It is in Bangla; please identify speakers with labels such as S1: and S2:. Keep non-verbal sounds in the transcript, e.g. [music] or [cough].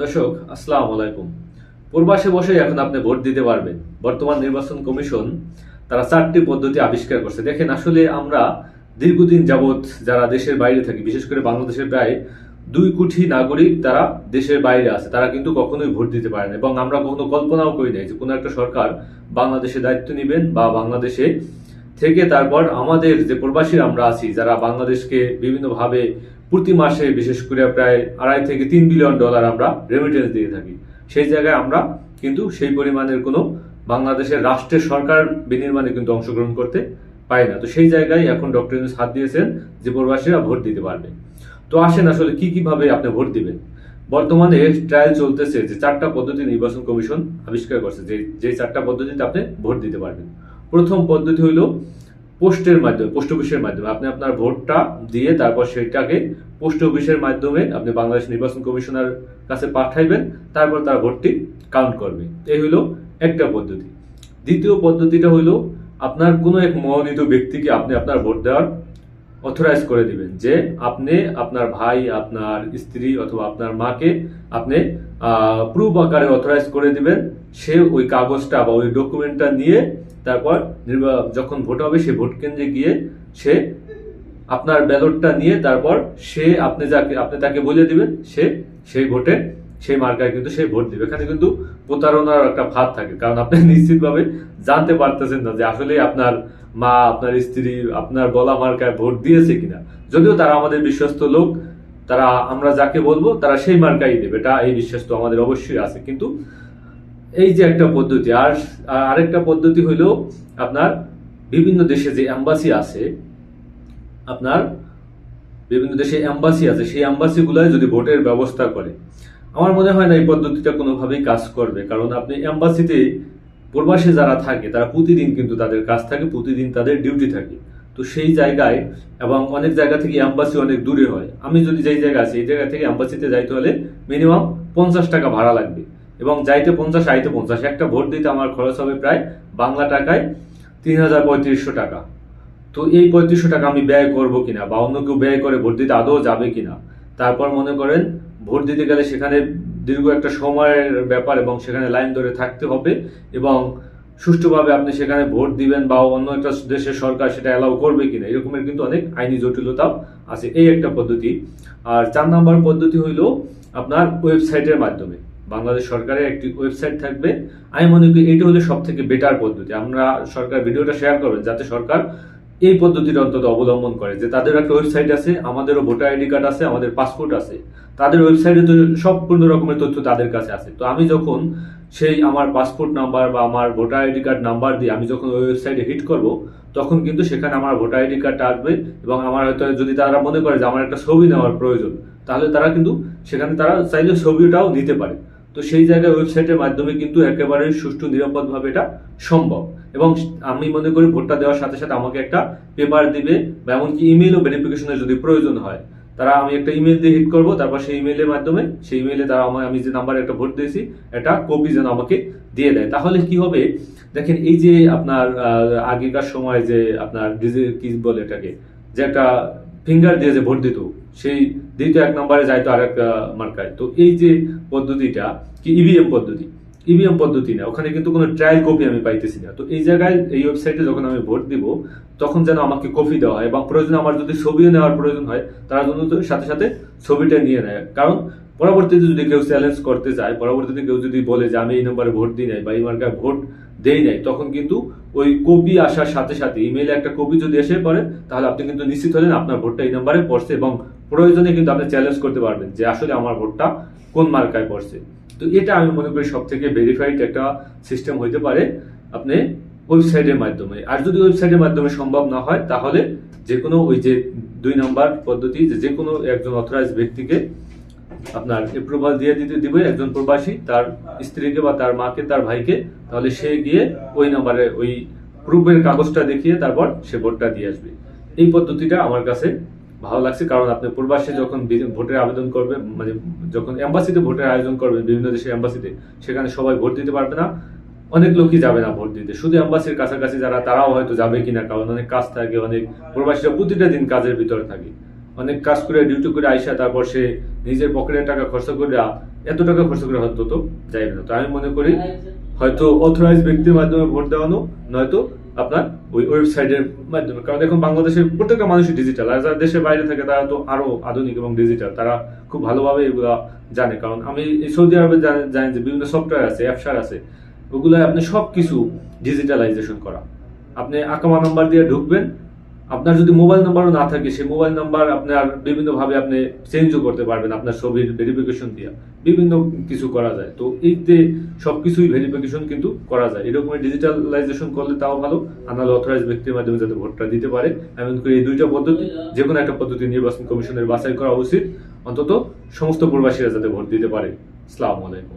S1: দর্শক, আসসালামু আলাইকুম। প্রবাসে বসে এখন আপনি ভোট দিতে পারবেন। বর্তমান নির্বাচন কমিশন তারা চারটি পদ্ধতি আবিষ্কার করছে। দেখেন, আসলে আমরা দীর্ঘদিন যাবৎ যারা দেশের বাইরে থাকি, বিশেষ করে বাংলাদেশের প্রায় দুই কোটি নাগরিক তারা দেশের বাইরে আছে, তারা কিন্তু কখনোই ভোট দিতে পারে না। এবং আমরা কখনো কল্পনাও করি নাই যে কোনো একটা সরকার বাংলাদেশে দায়িত্ব নেবেন বা বাংলাদেশে থেকে তারপর আমাদের যে প্রবাসী আমরা আছি, যারা বাংলাদেশকে বিভিন্নভাবে প্রতি মাসে বিশেষ করে প্রায় আড়াই থেকে তিন বিলিয়ন ডলার আমরা রেমিটেন্স দিয়ে থাকি। সেই জায়গায় আমরা কিন্তু সেই পরিমাণের কোনো বাংলাদেশের রাষ্ট্রের সরকার বিনির্মাণে কিন্তু অংশগ্রহণ করতে পারি না। তো সেই জায়গায় এখন ডক্টর ইউনুস হাত দিয়েছেন যে প্রবাসীরা ভোট দিতে পারবে। তো আসেন আসলে কি কীভাবে আপনি ভোট দিবেন? বর্তমানে ট্রায়াল চলতেছে যে চারটা পদ্ধতি নির্বাচন কমিশন আবিষ্কার করছে যে যে চারটা পদ্ধতিতে আপনি ভোট দিতে পারবেন। প্রথম পদ্ধতি হইল পোস্টের মাধ্যমে, পোস্ট অফিসের মাধ্যমে। আপনি আপনার ভোটটা দিয়ে তারপর সেটাকে পোস্ট অফিসের মাধ্যমে আপনি বাংলাদেশ নির্বাচন কমিশনার কাছে পাঠাইবেন, তারপর তার ভোটটি কাউন্ট করবে। এই হইল একটা পদ্ধতি। দ্বিতীয় পদ্ধতিটা হইল আপনার কোনো এক মনোনীত ব্যক্তিকে আপনি আপনার ভোট দেওয়ার অথরাইজ করে দিবেন যে আপনি আপনার ভাই, আপনার স্ত্রী অথবা আপনার মাকে আপনি প্রুফ আকারে অথরাইজ করে দিবেন। সে ওই কাগজটা বা ওই ডকুমেন্টটা নিয়ে তারপর যখন ভোট হবে, সে ভোট কেন্দ্রে গিয়ে সে আপনার ব্যালটটা নিয়ে তারপর সে আপনি যাকে আপনি তাকে বলে দিবেন, সে সেই ভোটে সেই মার্কায় কিন্তু সে ভোট দিবে। এখানে কিন্তু প্রতারণার একটা ফাঁদ থাকে। কারণ আপনি [laughs] নিশ্চিতভাবে জানতে পারতেছেন না যে আসলে আপনার মা, আপনার স্ত্রী, আপনার বলা মার্কায় ভোট দিয়েছে কিনা। যদিও তারা আমাদের বিশ্বস্ত লোক তারা, আমরা যাকে বলব, তারা সেই মার্কাই দেবে। এটা এই বিশ্বাস তো আমাদের অবশ্যই আছে। কিন্তু এই যে একটা পদ্ধতি, আর আর আরেকটা পদ্ধতি হইল আপনার বিভিন্ন দেশে যে অ্যাম্বাসি আছে, আপনার বিভিন্ন দেশে অ্যাম্বাসি আছে, সেই অ্যাম্বাসিগুলোয় যদি ভোটের ব্যবস্থা করে, আমার মনে হয় না এই পদ্ধতিটা কোনোভাবেই কাজ করবে। কারণ আপনি অ্যাম্বাসিতে প্রবাসে যারা থাকে, তারা প্রতিদিন কিন্তু তাদের কাজ থাকে, প্রতিদিন তাদের ডিউটি থাকে। তো সেই জায়গায় এবং অনেক জায়গা থেকে অ্যাম্বাসি অনেক দূরে হয়। আমি যদি যেই জায়গা আছি, এই জায়গা থেকে অ্যাম্বাসিতে যাইতে হলে মিনিমাম পঞ্চাশ টাকা ভাড়া লাগবে। এবং যাইতে পঞ্চাশ, আইতে পঞ্চাশ, একটা ভোট দিতে আমার খরচ হবে প্রায় বাংলা টাকায় তিন হাজার পঁয়ত্রিশশো টাকা। তো এই পঁয়ত্রিশশো টাকা আমি ব্যয় করব কিনা বা অন্য কেউ ব্যয় করে ভোট দিতে আদৌ যাবে কিনা? তারপর মনে করেন, ভোট দিতে গেলে সেখানে দীর্ঘ একটা সময়ের ব্যাপার এবং সেখানে লাইন ধরে থাকতে হবে এবং সুষ্ঠুভাবে আপনি সেখানে ভোট দিবেন বা অন্য একটা দেশের সরকার সেটা অ্যালাউ করবে কিনা, এরকমের কিন্তু অনেক আইনি জটিলতাও আছে এই একটা পদ্ধতি। আর চার নম্বর পদ্ধতি হইল আপনার ওয়েবসাইটের মাধ্যমে। বাংলাদেশ সরকারের একটি ওয়েবসাইট থাকবে। আমি মনে করি এইটা হলো সব থেকে বেটার পদ্ধতি। আমরা সরকার ভিডিওটা শেয়ার করবেন, যাতে সরকার এই পদ্ধতিটা অন্তত অবলম্বন করে যে তাদের একটা ওয়েবসাইট আছে, আমাদেরও ভোটার আইডি কার্ড আছে, আমাদের পাসপোর্ট আছে। তাদের ওয়েবসাইটে তো সম্পূর্ণ রকমের তথ্য তাদের কাছে আছে। তো আমি যখন সেই আমার পাসপোর্ট নাম্বার বা আমার ভোটার আইডি কার্ড নাম্বার দিয়ে আমি যখন ওই ওয়েবসাইটে হিট করব, তখন কিন্তু সেখানে আমার ভোটার আইডি কার্ডটা আসবে এবং আমার হয়তো যদি তারা মনে করে যে আমার একটা ছবি নেওয়ার প্রয়োজন, তাহলে তারা কিন্তু সেখানে তারা চাইলে ছবিটাও নিতে পারে। তো সেই জায়গায় ওয়েবসাইটের মাধ্যমে কিন্তু একেবারে সুষ্ঠু, নিরাপদভাবে এটা সম্ভব। এবং আমি মনে করি ভোটটা দেওয়ার সাথে সাথে আমাকে একটা পেপার দিবে, বা এমনকি ইমেল ও ভেরিফিকেশনের যদি প্রয়োজন হয়। তারা, আমি একটা ইমেল দিয়ে হিট করব, তারপর সেই ইমেলের মাধ্যমে, সেই ইমেলে তারা আমার আমি যে নাম্বারে একটা ভোট দিয়েছি, একটা কপি যেন আমাকে দিয়ে দেয়। তাহলে কি হবে? দেখেন, এই যে আপনার আগেকার সময় যে আপনার ডিজি কি বলে এটাকে? যে একটা ফিঙ্গার দিয়ে যে ভোট দিত, সেই দ্বিতীয় এক নম্বরে যাইতো আর এক মার্কায়। তো এই যে পদ্ধতিটা, কি ইভিএম পদ্ধতি? ইভিএম পদ্ধতি না, ওখানে কিন্তু কোনো ট্রায়াল কপি আমি পাইতেছি না। তো এই জায়গায়, এই ওয়েবসাইটে যখন আমি ভোট দিব, তখন যেন আমাকে কপি দেওয়া হয়, এবং প্রয়োজন আমার যদি ছবিও নেওয়ার প্রয়োজন হয়, তারা যেন সাথে সাথে ছবিটা নিয়ে নেয়। কারণ পরবর্তীতে যদি কেউ চ্যালেঞ্জ করতে চায় পরবর্তীতে কেউ যদি বলে যে আমি এই নম্বরে ভোট দিই নাই বা এই মার্কায় ভোট দেই নাই, তখন কিন্তু ওই কপি আসার সাথে সাথে ইমেলে একটা কপি যদি এসে পড়ে, তাহলে আপনি কিন্তু নিশ্চিত হলেন আপনার ভোটটা এই নাম্বারে পড়ছে এবং প্রয়োজনে কিন্তু আপনি চ্যালেঞ্জ করতে পারবেন যে আসলে আমার ভোটটা কোন মার্কায় পড়ছে। তো এটা আমি মনে করি সব থেকে ভেরিফাইড একটা সিস্টেম হইতে পারে আপনি ওয়েবসাইটের মাধ্যমে। আর যদি ওয়েবসাইটের মাধ্যমে সম্ভব না হয়, তাহলে যে কোনো ওই যে দুই নম্বর পদ্ধতি, যে কোনো একজন অথরাইজ ব্যক্তিকে আপনার এপ্রুভাল দিয়ে দিতে দিবে একজন প্রবাসী, তার স্ত্রীকে বা তার মাকে, তার ভাইকে, তাহলে সে গিয়ে ওই নাম্বারে ওই প্রুফের কাগজটা দেখিয়ে তারপর সে ভোটটা দিয়ে আসবে। এই পদ্ধতিটা আমার কাছে ভালো লাগছে, কারণ আপনি প্রবাসী যখন ভোটের আবেদন করবে মানে যখন এম্বাসিতে ভোটের আয়োজন করবেন বিভিন্ন দেশের এম্বাসিতে সেখানে সবাই ভোট দিতে পারবে না। অনেক লোকই যাবে না ভোট দিতে। শুধু এম্বাসির কাছাকাছি যারা, তারাও হয়তো যাবে কিনা, কারণ অনেক কাজ থাকে, অনেক প্রবাসীরা প্রতিটা দিন কাজের ভিতরে থাকে। অনেক কাজ করে ডিউটি করে আইসা তারপর সে নিজের পকেটের টাকা খরচ করে এত টাকা খরচ করে হয়তো তো যাইবে না। তো আমি মনে করি হয়তো অথরাইজ ব্যক্তির মাধ্যমে ভোট দেওয়ানো, নয়তো আপনার ওই ওয়েবসাইটের মাধ্যমে। কারণ এখন বাংলাদেশের প্রত্যেকটা মানুষই ডিজিটাল আর যারা দেশের বাইরে থাকে, তারা তো আরও আধুনিক এবং ডিজিটাল তারা খুব ভালোভাবে এগুলা জানে। কারণ আমি সৌদি আরবে জানি জানি যে বিভিন্ন সফটওয়্যার আছে অ্যাপসার আছে ওগুলো আপনি সব কিছু ডিজিটালাইজেশন করা। আপনি আকামা নাম্বার দিয়ে ঢুকবেন আপনার যদি মোবাইল নাম্বারও না থাকে, সেই মোবাইল নাম্বার আপনার বিভিন্নভাবে আপনি চেঞ্জও করতে পারবেন আপনার ছবির ভেরিফিকেশন দিয়ে। বিভিন্ন কিছু করা যায়। তো এই যে সবকিছুই ভেরিফিকেশন কিন্তু করা যায়। এরকম ডিজিটালাইজেশন করলে তাও ভালো। আর নাহলে অথরাইজ ব্যক্তির মাধ্যমে যাতে ভোটটা দিতে পারে। এমন করে এই দুইটা পদ্ধতি যে কোনো একটা পদ্ধতি নির্বাচন কমিশনের বাছাই করা উচিত। অন্তত সমস্ত প্রবাসীরা যাতে ভোট দিতে পারে। আসসালামু আলাইকুম।